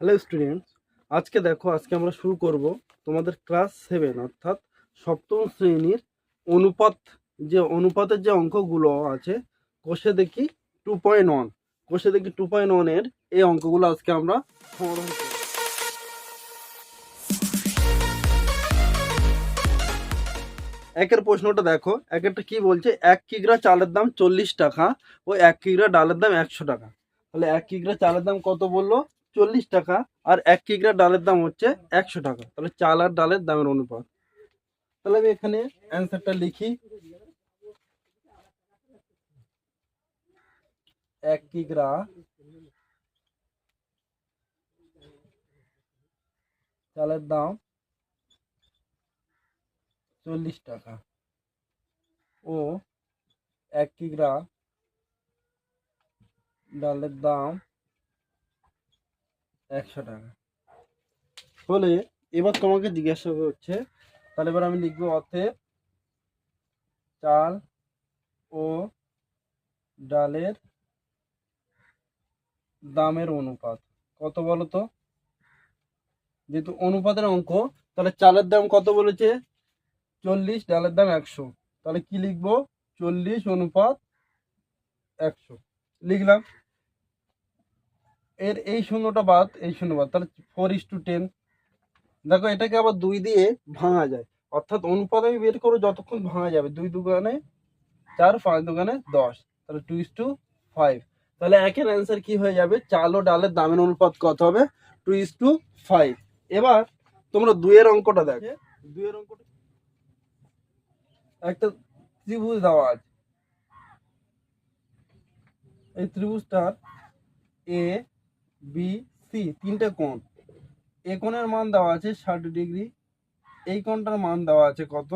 Hello students আজকে দেখো, আজকে আমরা শুরু করব তোমাদের ক্লাস সেভেন অর্থাৎ সপ্তম শ্রেণির অনুপাত, যে অনুপাতের যে অঙ্কগুলো আছে, কোষে দেখি টু পয়েন্ট ওয়ান কোষে দেখি টু পয়েন্ট ওয়ানের এই অঙ্কগুলো আজকে আমরা সমাধান করব। একের প্রশ্নটা দেখো, একেরটা কি বলছে? এক কিগ্রা চালের দাম চল্লিশ টাকা ও এক কিগ্রা ডালের দাম একশো টাকা। তাহলে এক কিগ্রা চালের দাম কত বলল? চল্লিশ টাকা আর এক কিগ্রা ডালের দাম হচ্ছে একশো টাকা। তাহলে চাল আর ডালের দামের অনুপাত। তাহলে আমি এখানে অ্যান্সারটা লিখি। এক কিগ্রা চালের দাম চল্লিশ টাকা। ও এক কিগ্রা ডালের দাম একশো টাকা। হলে এবার তোমাকে জিজ্ঞাসা করছে তাহলে এবার আমি লিখব অতএব চাল ও ডালের দামের অনুপাত। কত বলো তো যেহেতু অনুপাতের অঙ্ক, তাহলে চালের দাম কত বলেছে? চল্লিশ, ডালের দাম একশো। তাহলে কি লিখব? চল্লিশ অনুপাত একশো। লিখলাম। এর এই শূন্যটা বাদ এই শূন্য বাদ তাহলে ফোর ইস টু টেন দেখো এটাকে আবার দুই দিয়ে ভাঙা যায়। অর্থাৎ অনুপাত আমি বের করো যতক্ষণ ভাঙা যাবে। দুই দোকানে চার পাঁচ দোকানে দশ। তাহলে টু ইস টু ফাইভ তাহলে একের অ্যান্সার কি হয়ে যাবে? চাল ও ডালের দামের অনুপাত কত হবে? টু ইস টু ফাইভ এবার তোমরা দুইয়ের অঙ্কটা দেখো। দুইয়ের অঙ্কটা? একটা ত্রিভুজ দেওয়া আছে। এই ত্রিভুজটার এ বি সি তিনটে কোণ। এ কোণের মান দেওয়া আছে ষাট ডিগ্রি। এই কোণটার মান দেওয়া আছে কত?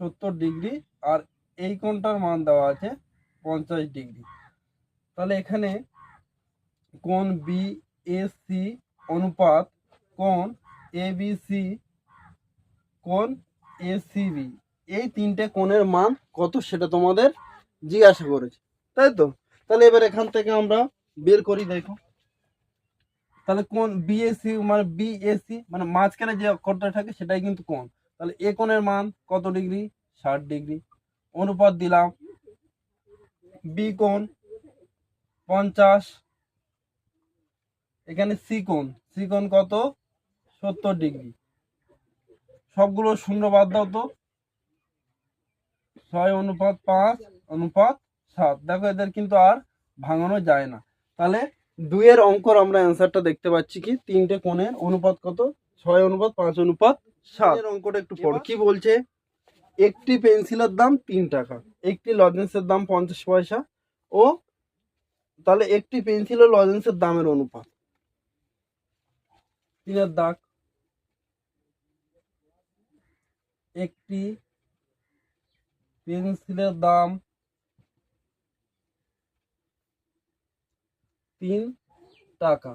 সত্তর ডিগ্রি। আর এই কোণটার মান দেওয়া আছে পঞ্চাশ ডিগ্রি। তাহলে এখানে কোণ বি এ সি অনুপাত কোণ এ বি সি কোণ এ এই তিনটে কোণের মান কত সেটা তোমাদের জিজ্ঞাসা করেছে। তাই তো? তাহলে এবার এখান থেকে আমরা বের করি, দেখো। তাহলে কোন বিএসি মানে বিএসি মানে মাঝখানে যে কোণটা থাকে সেটাই কিন্তু কোন তাহলে এ কোণের মান কত ডিগ্রি? ষাট ডিগ্রি। অনুপাত দিলাম বি কোণ পঞ্চাশ। এখানে সি কোণ। সি কোণ কত? সত্তর ডিগ্রি। সবগুলো শূন্য বাদ দাও তো। ছয় অনুপাত পাঁচ, অনুপাত সাত। দেখো এদের কিন্তু আর ভাঙানো যায় না। তাহলে দুইয়ের অঙ্কর আমরা অ্যান্সারটা দেখতে পাচ্ছি কি? তিনটে কোণের অনুপাত কত? ছয় অনুপাত পাঁচ অনুপাত সাতের অঙ্কটা একটু পড়। কি বলছে? একটি পেন্সিলের দাম তিন টাকা একটি লজেন্সের দাম পঞ্চাশ পয়সা ও তাহলে একটি পেন্সিল ও লজেন্সের দামের অনুপাত। তিনের দাগ। একটি পেন্সিলের দাম তিন টাকা।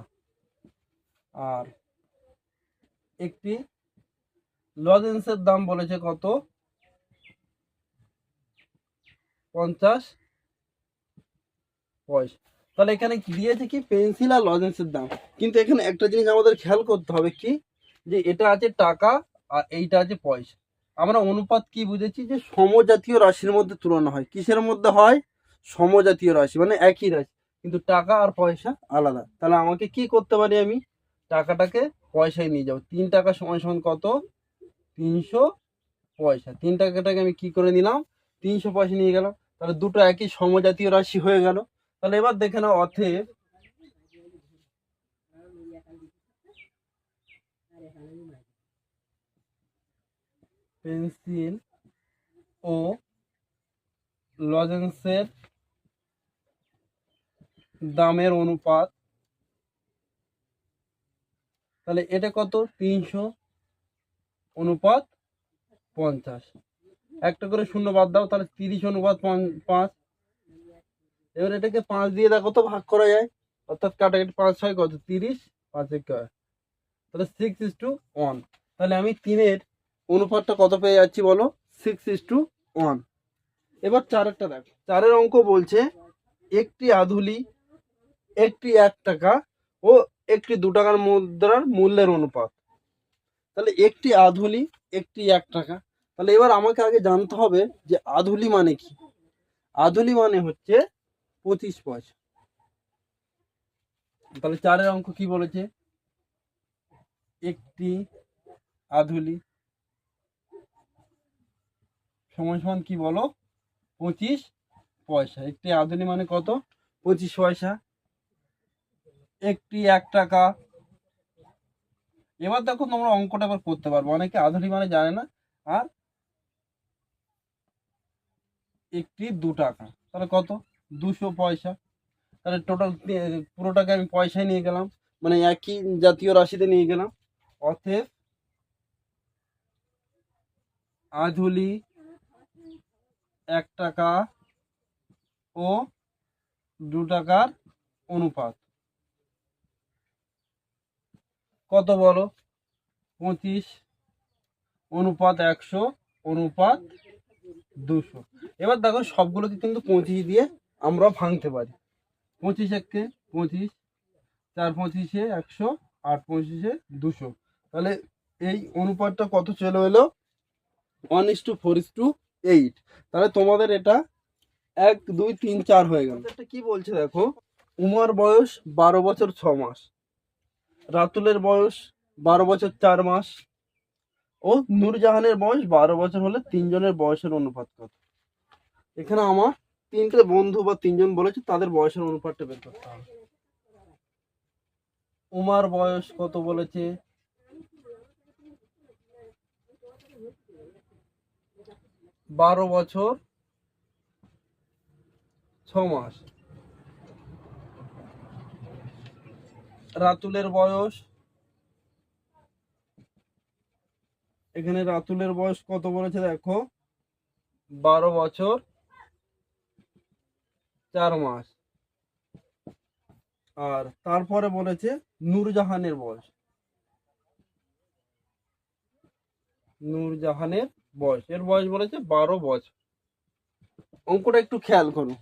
আর একটি লজেন্সের দাম বলেছে কত? পঞ্চাশ পয়সা। তাহলে এখানে দিয়েছে কি? পেন্সিল আর লজেন্সের দাম। কিন্তু এখানে একটা জিনিস আমাদের খেয়াল করতে হবে কি? যে এটা আছে টাকা আর এইটা আছে পয়সা। আমরা অনুপাত কি বুঝেছি? যে সমজাতীয় রাশির মধ্যে তুলনা হয়। কিসের মধ্যে হয়? সমজাতীয় রাশি মানে একই রাশি। কিন্তু টাকা আর পয়সা আলাদা। তাহলে আমাকে কি করতে পারি আমি? টাকাটাকে পয়সায় নিয়ে যাব। তিন টাকা সমান সমান কত? তিনশো পয়সা। তিন টাকাটাকে আমি কি করে নিলাম? তিনশো পয়সা নিয়ে গেলাম। তাহলে দুটো একই সমজাতীয় রাশি হয়ে গেল। তাহলে এবার দেখে নাও অথেব পেন্সিল ও লজেন্সের দামের অনুপাত। তাহলে এটা কত? তিনশো অনুপাত পঞ্চাশ। একটা করে শূন্য বাদ দাও, তাহলে তিরিশ অনুপাত পাঁচ এবার এটাকে পাঁচ দিয়ে দেখো তো ভাগ করা যায়। অর্থাৎ কাটাকাটি পাঁচ ছয় কত? তিরিশ, পাঁচ এক তাহলে সিক্স ইস টু ওয়ান তাহলে আমি তিনের অনুপাতটা কত পেয়ে যাচ্ছি বলো? সিক্স ইস টু ওয়ান এবার চারেরটা দেখো। চারের অঙ্ক বলছে, একটি আধুলি একটি এক টাকা ও একটি দু টাকার মুদ্রার মূল্যের অনুপাত। তাহলে একটি আধুলি, একটি এক টাকা। তাহলে এবার আমাকে আগে জানতে হবে যে আধুলি মানে কি? আধুলি মানে হচ্ছে পঁচিশ পয়সা। তাহলে চারের অঙ্ক কি বলেছে? একটি আধুলি সমান সমান কি বলো? পঁচিশ পয়সা। একটি আধুলি মানে কত? পঁচিশ পয়সা। একটি এক টাকা। এবার দেখো তোমরা অঙ্কটা এবার করতে পারব। অনেকে আধুলি মানে জানে না। আর একটি দু টাকা। তাহলে কত? দুশো পয়সা। তাহলে টোটাল পুরোটাকে আমি পয়সায় নিয়ে গেলাম। মানে একই জাতীয় রাশিতে নিয়ে গেলাম। অতএব আধুলি এক টাকা ও দু টাকার অনুপাত। কত বলো? পঁচিশ অনুপাত একশো অনুপাত দুশো। এবার দেখো সবগুলোকে কিন্তু পঁচিশ দিয়ে আমরা ভাঙতে পারি। পঁচিশ একে পঁচিশ চার পঁচিশে একশো আট পঁচিশে দুশো। তাহলে এই অনুপাতটা কত চলে এলো? One is to four is to eight তাহলে তোমাদের এটা এক দুই তিন চার হয়ে গেল। এটা কি বলছে দেখো? উমার বয়স বারো বছর ছ মাস। রাতুলের বয়স বারো বছর চার মাস ও নূরজাহানের বয়স বারো বছর হলে তিনজনের বয়সের অনুপাত কত? এখানে আমার তিনটে বন্ধু বা তিনজন বলেছে, তাদের বয়সের অনুপাতটা বের করতে হবে। উমার বয়স কত বলেছে? বারো বছর ছ মাস। রাতুলের বয়স? এখানে রাতুলের বয়স কত বলেছে দেখো? বারো বছর, চার মাস। আর তারপরে বলেছে নূরজাহানের বয়স। নূরজাহানের বয়স। এর বয়স বলেছে বারো বছর। অঙ্কটা একটু খেয়াল করো।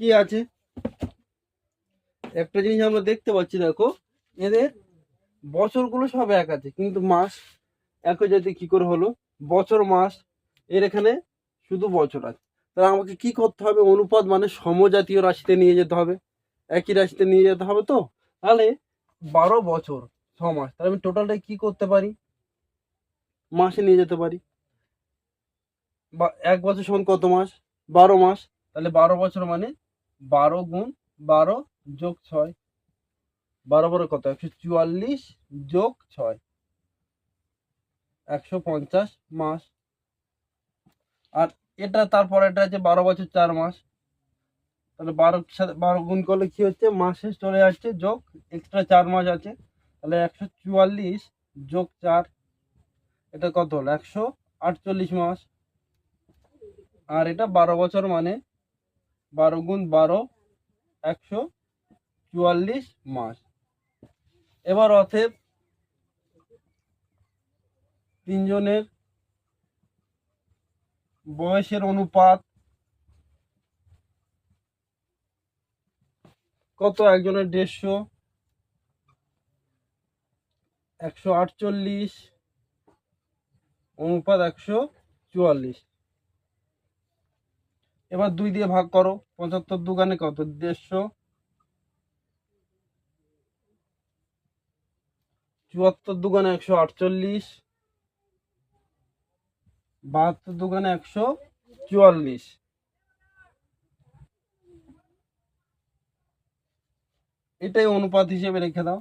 কি আছে? একটা জিনিস আমরা দেখতে পাচ্ছি, দেখো। এদের বছরগুলো সব এক আছে, কিন্তু মাস একই জাতি কি করে হলো? বছর, মাস, এর এখানে শুধু বছর আছে। তাহলে আমাকে কি করতে হবে? অনুপাত মানে সমজাতীয় রাশিতে নিয়ে যেতে হবে। একই রাশিতে নিয়ে যেতে হবে তো? তাহলে বারো বছর, ছ মাস, তাহলে আমি টোটালটা কি করতে পারি? মাসে নিয়ে যেতে পারি। বা এক বছর সমান কত মাস? বারো মাস, তাহলে বারো বছর মানে বারো গুণ বারো যোগ ছয়। বারো বারো কত? একশো চুয়াল্লিশ যোগ ছয়। একশো পঞ্চাশ মাস। আর এটা তারপর এটা আছে বারো বছর চার মাস। তাহলে বারো সাথে বারো গুণ করলে কি হচ্ছে? মাসে চলে যাচ্ছে যোগ এক্সট্রা চার মাস আছে। তাহলে একশো চুয়াল্লিশ যোগ চার, এটা কত হলো? একশো আটচল্লিশ মাস। আর এটা বারো বছর মানে বারো গুণ বারো, একশো চুয়াল্লিশ মাস। এবার অতএব তিনজনের বয়সের অনুপাত কত? একজনের দেড়শো, একশো আটচল্লিশ, অনুপাত একশো চুয়াল্লিশ। এবার দুই দিয়ে ভাগ করো, পঁচাত্তর দোকানে কত? দেড়শো। চুয়াত্তর দোকানে একশো আটচল্লিশ, বাহাত্তর দোকানে একশো চুয়াল্লিশ। এটাই অনুপাত হিসেবে রেখে দাও।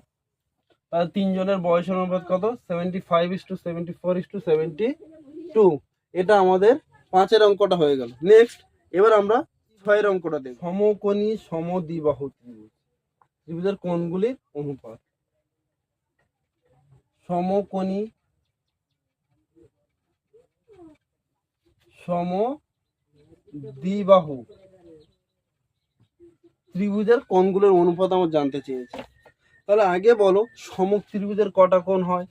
তাহলে তিনজনের বয়সের অনুপাত কত? Seventy five is to seventy four is to seventy two এটা আমাদের পাঁচের অঙ্কটা হয়ে গেল। নেক্সট এবার আমরা ছয়ের অঙ্কটা দেখব। সমকোণী সমদ্বিবাহু ত্রিভুজ। ত্রিভুজের কোণগুলির অনুপাত। সমকোণী সম দ্বিবাহু ত্রিভুজের কোণগুলোর অনুপাত আমার জানতে চেয়েছি। তাহলে আগে বলো, সমক ত্রিভুজের কটা কোণ হয়?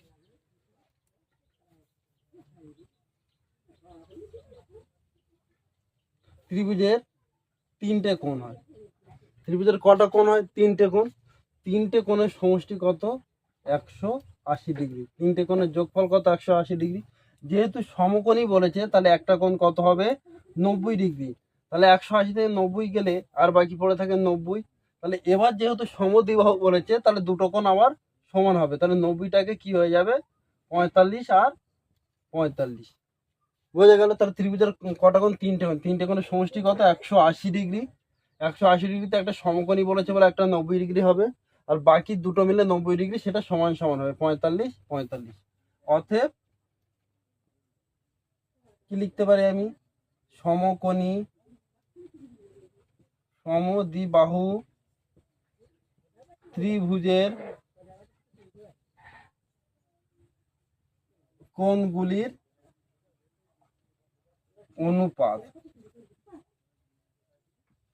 ত্রিভুজের তিনটে কোণ হয়। ত্রিভুজের কটা কোণ হয়? তিনটে কোণ। তিনটে কোণের সমষ্টি কত? একশো আশি ডিগ্রি। তিনটে কোণের যোগফল কত? একশো আশি ডিগ্রি। যেহেতু সমকোণই বলেছে, তাহলে একটা কোণ কত হবে? নব্বই ডিগ্রি। তাহলে একশো আশি থেকে নব্বই গেলে আর বাকি পড়ে থাকে নব্বই। তাহলে এবার যেহেতু সমদ্বিবাহু বলেছে, তাহলে দুটো কোণ আবার সমান হবে। তাহলে নব্বইটাকে কি হয়ে যাবে? পঁয়তাল্লিশ আর পঁয়তাল্লিশ। বোঝা গেল? তাহলে ত্রিভুজের কটা কোণ? তিনটে কোণ। তিনটে কোণের সমষ্টি কত? একশো আশি ডিগ্রি। একশো আশি ডিগ্রিতে একটা সমকোণী বলেছে বলে একটা নব্বই ডিগ্রি হবে। আর বাকি দুটো মিলে নব্বই ডিগ্রি, সেটা সমান সমান হবে, পঁয়তাল্লিশ পঁয়তাল্লিশ। অতএব কি লিখতে পারি আমি? সমকোণী, সমদ্বিবাহু ত্রিভুজের কোণগুলির অনুপাত।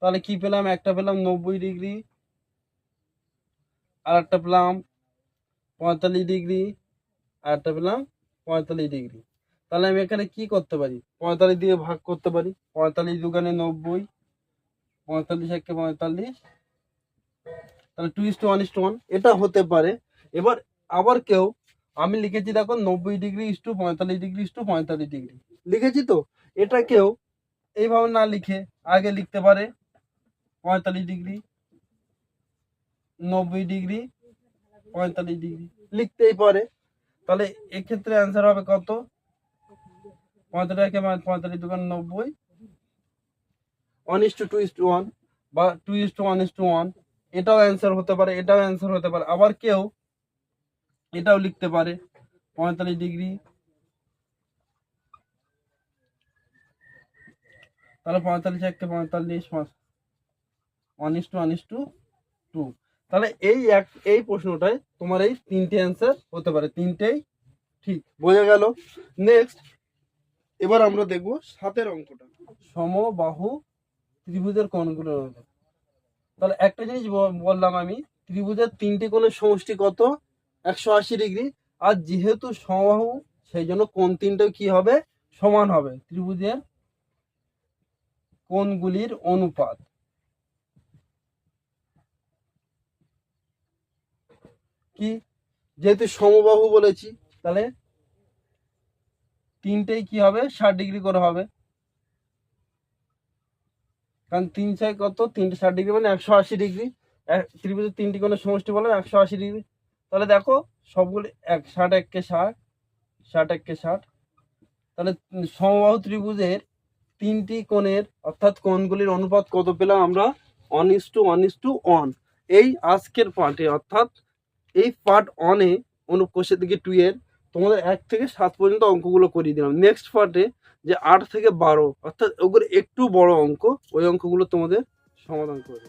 তাহলে কি পেলাম? একটা পেলাম নব্বই ডিগ্রি আর একটা পেলাম পঁয়তাল্লিশ ডিগ্রি আর একটা পেলাম পঁয়তাল্লিশ ডিগ্রি। তাহলে আমি এখানে কি করতে পারি? পঁয়তাল্লিশ দিয়ে ভাগ করতে পারি। পঁয়তাল্লিশ দোকানে নব্বই, পঁয়তাল্লিশ একে পঁয়তাল্লিশ, তাহলে two is to one is to one এটা হতে পারে। এবার আবার কেউ, আমি লিখেছি দেখো নব্বই ডিগ্রি ইস টু পঁয়তাল্লিশ ডিগ্রি ইস টু পঁয়তাল্লিশ ডিগ্রি। লিখেছি তো? এটা কেউ এইভাবে না লিখে আগে লিখতে পারে পঁয়তাল্লিশ ডিগ্রি। নব্বই ডিগ্রি, পঁয়তাল্লিশ ডিগ্রি লিখতেই পারে। তাহলে এক্ষেত্রে অ্যান্সার হবে কত? পঁয়তাল্লিশ একে পঁয়তাল্লিশ দোকান নব্বই। One is to two is to one বা two is to one is to one এটাও অ্যান্সার হতে পারে, এটাও অ্যান্সার হতে পারে। আবার কেউ এটাও লিখতে পারে, পঁয়তাল্লিশ ডিগ্রি। তাহলে পঁয়তাল্লিশ একটা পঁয়তাল্লিশ one is to one is to two তাহলে এই এক, এই প্রশ্নটায় তোমার এই তিনটে অ্যান্সার হতে পারে। তিনটেই ঠিক, বোঝা গেল। নেক্সট এবার আমরা দেখব সাতের অঙ্কটা। সমবাহু ত্রিভুজের কোণগুলো তাহলে একটা জিনিস বললাম আমি, ত্রিভুজের তিনটে কোণের সমষ্টি কত? একশো আশি ডিগ্রি। আর যেহেতু সমবাহু, সেই জন্য কোণ তিনটেও কি হবে? সমান হবে। ত্রিভুজের কোণগুলির অনুপাত। কি? যেহেতু সমবাহু বলেছি, তাহলে তিনটেই কি হবে? ষাট ডিগ্রি করে হবে। কারণ তিন ছয় কত? তিনটে ষাট ডিগ্রি মানে একশো আশি ডিগ্রি। ত্রিভুজের তিনটি কোণের সমষ্টি বলে একশো আশি ডিগ্রি। তাহলে দেখো, সবগুলি এক, ষাট এককে ষাট ষাট এককে ষাট। তাহলে সমবাহু ত্রিভুজের তিনটি কোণের, অর্থাৎ কোণগুলির অনুপাত কত পেলাম আমরা? One is to one is to one এই আজকের পার্টে অর্থাৎ এই পার্ট ওয়ানে অনুকোষের থেকে টু এর তোমাদের এক থেকে সাত পর্যন্ত অঙ্কগুলো করিয়ে দিলাম নেক্সট পার্টে যে আট থেকে বারো, অর্থাৎ ওগুলো একটু বড় অঙ্ক, ওই অঙ্কগুলো তোমাদের সমাধান করে।